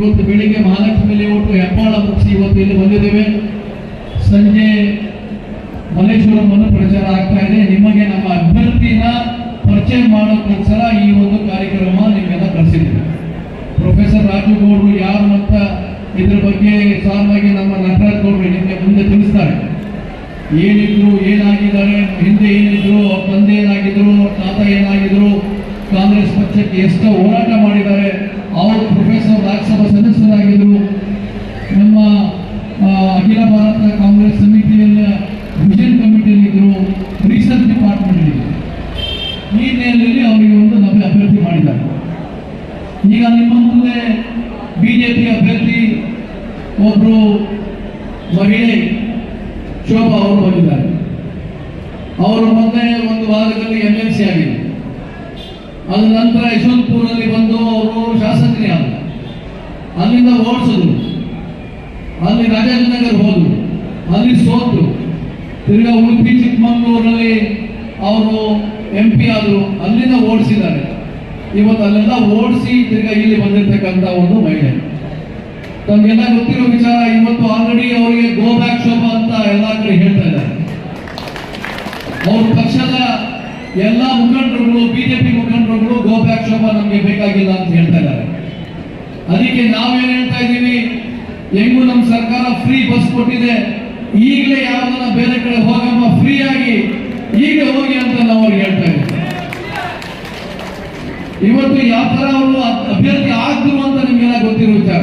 ಇವತ್ತು ಬೆಳಿಗ್ಗೆ ಮಹಾಲಕ್ಷ್ಮಿ ಲೇಔಟ್ ಹೆಬ್ಬಾಳ ಮುಗಿಸಿ ಇವತ್ತು ಇಲ್ಲಿ ಬಂದಿದ್ದೇವೆ. ಸಂಜೆ ಮಲ್ಲೇಶ್ವರಂ ಪ್ರಚಾರ ಆಗ್ತಾ ಇದೆ. ನಿಮಗೆ ನಮ್ಮ ಅಭ್ಯರ್ಥಿನ ಪರಿಚಯ ಮಾಡೋಕ್ಕೋಸ್ಕರ ಈ ಒಂದು ಕಾರ್ಯಕ್ರಮ ನಿಮಗೆಲ್ಲ ಕಳಿಸಿದ್ದೇವೆ. ಪ್ರೊಫೆಸರ್ ರಾಜು ಗೌಡ್ರು ಯಾರು ಅಂತ ಇದ್ರ ಬಗ್ಗೆ ಸಾಮಾನ್ಯವಾಗಿ ನಮ್ಮ ನಟರಾಜ್ ಗೌಡ್ರು ನಿಮಗೆ ಮುಂದೆ ತಿಳಿಸ್ತಾರೆ. ಏನಿದ್ರು ಏನಾಗಿದ್ದಾರೆ, ಹಿಂದೆ ಏನಿದ್ರು, ಅವ್ರ ತಂದೆ ಏನಾಗಿದ್ರು ತಾತ ಏನಾಗಿದ್ರು, ಕಾಂಗ್ರೆಸ್ ಪಕ್ಷಕ್ಕೆ ಎಷ್ಟೋ ಹೋರಾಟ ಮಾಡಿದ್ದಾರೆ. ಅವರು ಪ್ರೊಫೆಸರ್ ರಾಜ್ಯಸಭಾ ಸದಸ್ಯರಾಗಿದ್ದರು. ನಮ್ಮ ಅಖಿಲ ಭಾರತ ಕಾಂಗ್ರೆಸ್ ಸಮಿತಿಯಲ್ಲಿ ವಿಷನ್ ಕಮಿಟಿಯಲ್ಲಿದ್ದರು ರಿಸರ್ಚ್ ಡಿಪಾರ್ಟ್ಮೆಂಟ್ ಈ ಹಿನ್ನೆಲೆಯಲ್ಲಿ ಅವರಿಗೆ ಒಂದು ನಮಗೆ ಅಭ್ಯರ್ಥಿ ಮಾಡಿದ್ದಾರೆ. ಈಗ ನಿಮ್ಮ ಮುಂದೆ ಬಿಜೆಪಿ ಅಭ್ಯರ್ಥಿ ಒಬ್ಬರು ಮಹಿಳೆ ಶೋಭಾ ಅವರು ಬಂದಿದ್ದಾರೆ. ಅವರು ಮೊನ್ನೆ ಒಂದು ವಾರದಲ್ಲಿ ಎಂ ಎಲ್ ಸಿ ಆಗಿದೆ ಅದ ನಂತರ ಯಶವಂತಪುರಲ್ಲಿ ಬಂದು ಅವರು ಶಾಸಕರೇ ಆದ ಅಲ್ಲಿಂದ ಓಡಿಸಿದ್ರು ಅಲ್ಲಿ ರಾಜಾಜಿನಗರ್ ಹೋದ್ರು ಅಲ್ಲಿ ಸೋತರು ತಿರ್ಗಾ ಉಡುಪಿ ಚಿಕ್ಕಮಂಗ್ಳೂರಿನಲ್ಲಿ ಅವರು ಎಂ ಪಿ ಆದರು ಅಲ್ಲಿಂದ ಓಡಿಸಿದ್ದಾರೆ. ಇವತ್ತು ಅಲ್ಲೆಲ್ಲ ಓಡಿಸಿ ತಿರ್ಗಾ ಇಲ್ಲಿ ಬಂದಿರತಕ್ಕಂಥ ಒಂದು ಮಹಿಳೆ. ತಮಗೆಲ್ಲ ಗೊತ್ತಿರೋ ವಿಚಾರ, ಇವತ್ತು ಆಲ್ರೆಡಿ ಅವರಿಗೆ ಗೋ ಬ್ಯಾಕ್ ಶೋಭ ಅಂತ ಎಲ್ಲ ಕಡೆ ಹೇಳ್ತಾ ಇದ್ದಾರೆ. ಅವ್ರ ಪಕ್ಷದ ಎಲ್ಲ ಮುಖಂಡರುಗಳು ಬಿಜೆಪಿ ಮುಖಂಡರುಗಳು ಗೋ ಬ್ಯಾಕ್ ಶೋಭ ನಮಗೆ ಬೇಕಾಗಿಲ್ಲ ಅಂತ ಹೇಳ್ತಾ ಇದ್ದಾರೆ. ಅದಕ್ಕೆ ನಾವೇನು ಹೇಳ್ತಾ ಇದ್ದೀವಿ? ಹೆಂಗು ನಮ್ಮ ಸರ್ಕಾರ ಫ್ರೀ ಬಸ್ ಕೊಟ್ಟಿದೆ. ಈಗಲೇ ಯಾವ್ದನ್ನ ಬೇರೆ ಕಡೆ ಹೋಗಮ್ಮ ಫ್ರೀ ಆಗಿ ಈಗ ಹೋಗಿ ಅಂತ ನಾವು ಅವ್ರಿಗೆ ಹೇಳ್ತಾ ಇದ್ದೀವಿ. ಇವತ್ತು ಯಾವ ತರ ಅವರು ಅಭ್ಯರ್ಥಿ ಆಗ್ತಿರು ಅಂತ ನಿಮ್ಗೆಲ್ಲ ಗೊತ್ತಿರೋ ವಿಚಾರ.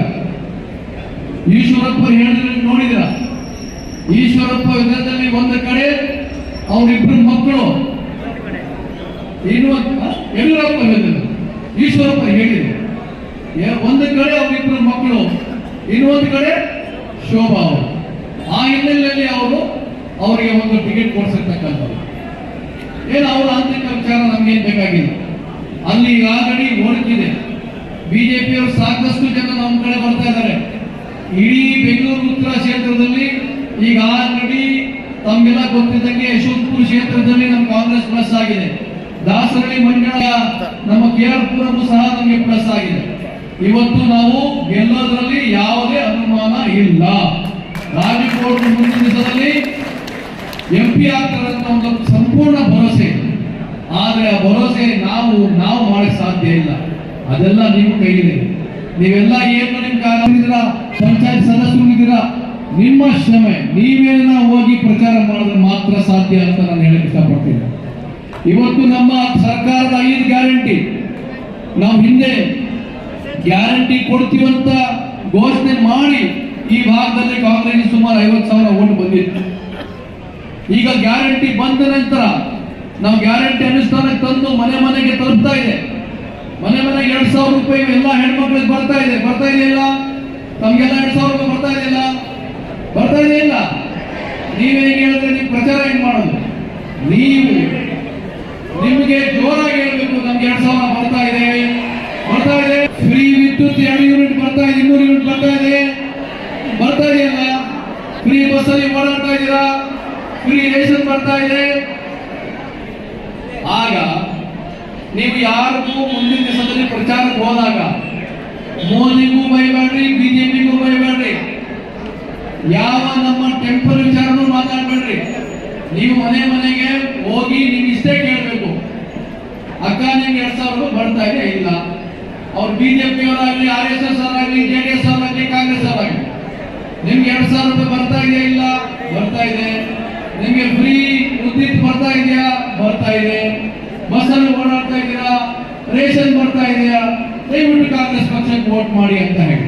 ಈಶ್ವರಪ್ಪ ಹೇಳಿದ್ರೆ ನೋಡಿದ್ರ ಈಶ್ವರಪ್ಪ ವಿಧದಲ್ಲಿ ಒಂದು ಕಡೆ, ಅವರಿಬ್ರು ಮಕ್ಕಳು. ಇನ್ನು ಯಡಿಯೂರಪ್ಪ ಹೇಳಿದ್ರು. ಈಶ್ವರಪ್ಪ ಹೇಳಿದ್ರು. ಒಂದು ಕಡೆ ಅವರಿಬ್ರು ಮಕ್ಕಳು. ಇನ್ನೊಂದು ಕಡೆ ಶೋಭಾ ಅವರು. ಆ ಹಿನ್ನೆಲೆಯಲ್ಲಿ ಅವರು ಅವರಿಗೆ ಒಂದು ಟಿಕೆಟ್ ಕೊಡಿಸಿರ್ತಕ್ಕಂಥದ್ದು ಏನು ಅವರ ಆಂತರಿಕ ವಿಚಾರ ನಮ್ಗೆ ಏನ್ ಬೇಕಾಗಿಲ್ಲ. ಅಲ್ಲಿ ಈಗಾಗಲೇ ಓಡುತ್ತಿದೆ ಬಿಜೆಪಿಯವರು ಸಾಕಷ್ಟು ಜನ ನಮ್ಮ ಕಡೆ ಬರ್ತಾ ಇದ್ದಾರೆ. ಇಡೀ ಬೆಂಗಳೂರು ಉತ್ತರ ಕ್ಷೇತ್ರದಲ್ಲಿ ಈಗ ಆಲ್ರೆಡಿ ತಮಗೆಲ್ಲ ಗೊತ್ತಿದ್ದಂಗೆ ಯಶವಂತಪುರ ಕ್ಷೇತ್ರದಲ್ಲಿ ನಮ್ಮ ಕಾಂಗ್ರೆಸ್ ಪ್ಲಸ್ ಆಗಿದೆ. ದಾಸರಳ್ಳಿ ಮಂಡಳ ನಮ್ಮ ಕೆ ಆರ್ ಪುರಮು ಸಹ ನಮಗೆ ಪ್ಲಸ್ ಆಗಿದೆ. ಇವತ್ತು ನಾವು ಗೆಲ್ಲೋದ್ರಲ್ಲಿ ಯಾವುದೇ ಅನುಮಾನ ಇಲ್ಲ. ರಾಜಕೋಟ್ ಮುಂದಿನ ದಿವಸದಲ್ಲಿ ಎಂ ಪಿ ಆಗ್ತಾರೆ ಅಂತ ಒಂದು ಸಂಪೂರ್ಣ ಭರವಸೆ. ಆದ್ರೆ ಆ ಭರವಸೆ ನಾವು ನಾವು ಮಾಡಕ್ ಸಾಧ್ಯ ಇಲ್ಲ. ಅದೆಲ್ಲ ನಿಮ್ಮ ಕೈಲಿದೆ ನೀವೆಲ್ಲ ಏನು ನಿಮ್ ಕಾರ್ಯ ಪಂಚಾಯತ್ ಸದಸ್ಯರು ಇದ್ದೀರಾ? ನಿಮ್ಮ ಶ್ರಮೆ ನೀವೇನ ಹೋಗಿ ಪ್ರಚಾರ ಮಾಡಿದ್ರೆ ಮಾತ್ರ ಸಾಧ್ಯ ಅಂತ ನಾನು ಹೇಳಕ್ ಇಷ್ಟಪಡ್ತೀನಿ. ಇವತ್ತು ನಮ್ಮ ಸರ್ಕಾರದ ಐದು ಗ್ಯಾರಂಟಿ. ನಾವು ಹಿಂದೆ ಗ್ಯಾರಂಟಿ ಕೊಡ್ತೀವಂತ ಘೋಷಣೆ ಮಾಡಿ ಈ ಭಾಗದಲ್ಲಿ ಕಾಂಗ್ರೆಸ್ ಸುಮಾರು ಐವತ್ತು ಸಾವಿರ ಓಟ್ ಬಂದಿತ್ತು. ಈಗ ಗ್ಯಾರಂಟಿ ಬಂದ ನಂತರ ನಾವು ಗ್ಯಾರಂಟಿ ಅನುಷ್ಠಾನಕ್ಕೆ ತಂದು ಮನೆ ಮನೆಗೆ ತಲುಪ್ತಾ ಇದೆ. ಮನೆ ಮನೆಗೆ ಎರಡ್ ಸಾವಿರ ರೂಪಾಯಿ ಎಲ್ಲ ಹೆಣ್ಮಕ್ಳಿಗೆ ಬರ್ತಾ ಇದೆ. ಬರ್ತಾ ಇದೆಯಲ್ಲ ತಮ್ಗೆಲ್ಲ ಎರಡ್ ಸಾವಿರ ರೂಪಾಯಿ ಬರ್ತಾ ಇದೆಯಲ್ಲ ಬರ್ತಾ ಇದೆಯಲ್ಲ ನೀವು ಹೇಗೆ ಹೇಳಿದ್ರೆ ನೀವು ಪ್ರಚಾರ ಹೆಂಗೆ ಮಾಡೋದು? ನೀವು ನಿಮಗೆ ಜೋರಾಗಿ ಹೇಳ್ಬೇಕು ನಮ್ಗೆ ಎರಡ್ ಸಾವಿರ ಬರ್ತಾ ಇದೆ ಬರ್ತಾ ಇದೆ ವಿದ್ಯುತ್ ಎರಡು ಯೂನಿಟ್ ಬರ್ತಾ ಇದೆ, ಇನ್ನೂರು ಯೂನಿಟ್ ಬರ್ತಾ ಇದೆ. ಬರ್ತಾ ಇದೆಯಲ್ಲ ಫ್ರೀ ಬಸ್ಸಲ್ಲಿ ಓಡಾಡ್ತಾ ಇದ್ದೀರಾ? ಫ್ರೀ ರೇಷನ್ ಬರ್ತಾ ಇದೆ. ಆಗ ನೀವು ಯಾರಿಗೂ ಮುಂದಿನ ದಿವಸದಲ್ಲಿ ಪ್ರಚಾರಕ್ಕೆ ಹೋದಾಗ ಮೋದಿಗೂ ಬೈಬೇಡ್ರಿ ಬಿಜೆಪಿಗೂ ಬೈಬೇಡ್ರಿ ಯಾವ ನಮ್ಮ ಟೆಂಪಲ್ ವಿಚಾರನೂ ಮಾತಾಡ್ಬೇಡ್ರಿ. ನೀವು ಮನೆ ಮನೆಗೆ ಹೋಗಿ ನೀವು ಇಷ್ಟೇ ಕೇಳಬೇಕು. ಅಕ್ಕ ನಿಮ್ಗೆ ಎರಡ್ ಸಾವಿರ ಬರ್ತಾ ಇದೆ, ಇಲ್ಲ. ಅವ್ರು ಬಿಜೆಪಿ ಅವರಾಗ್ಲಿ ಆರ್ ಎಸ್ ಎಸ್ ಅವರಾಗ್ಲಿ, ಜೆ ಡಿ ಎಸ್ ಅವರಾಗ್ಲಿ, ಕಾಂಗ್ರೆಸ್ ಅವರಾಗ್ಲಿ. ನಿಮ್ಗೆ ಎರಡ್ ಸಾವಿರ ರೂಪಾಯಿ ಬರ್ತಾ ಇದೆಯಾ ಇಲ್ಲ? ಬರ್ತಾ ಇದೆ. ನಿಮ್ಗೆ ಫ್ರೀ ವಿದ್ಯುತ್ ಬರ್ತಾ ಇದೆಯಾ? ಬರ್ತಾ ಇದೆ. ಬಸ್ಸಲ್ಲಿ ಓಡಾಡ್ತಾ ಇದ್ದೀರಾ ರೇಷನ್ ಬರ್ತಾ ಇದೆಯಾ? ದಯವಿಟ್ಟು ಕಾಂಗ್ರೆಸ್ ಪಕ್ಷಕ್ಕೆ ವೋಟ್ ಮಾಡಿ ಅಂತ ಹೇಳಿ.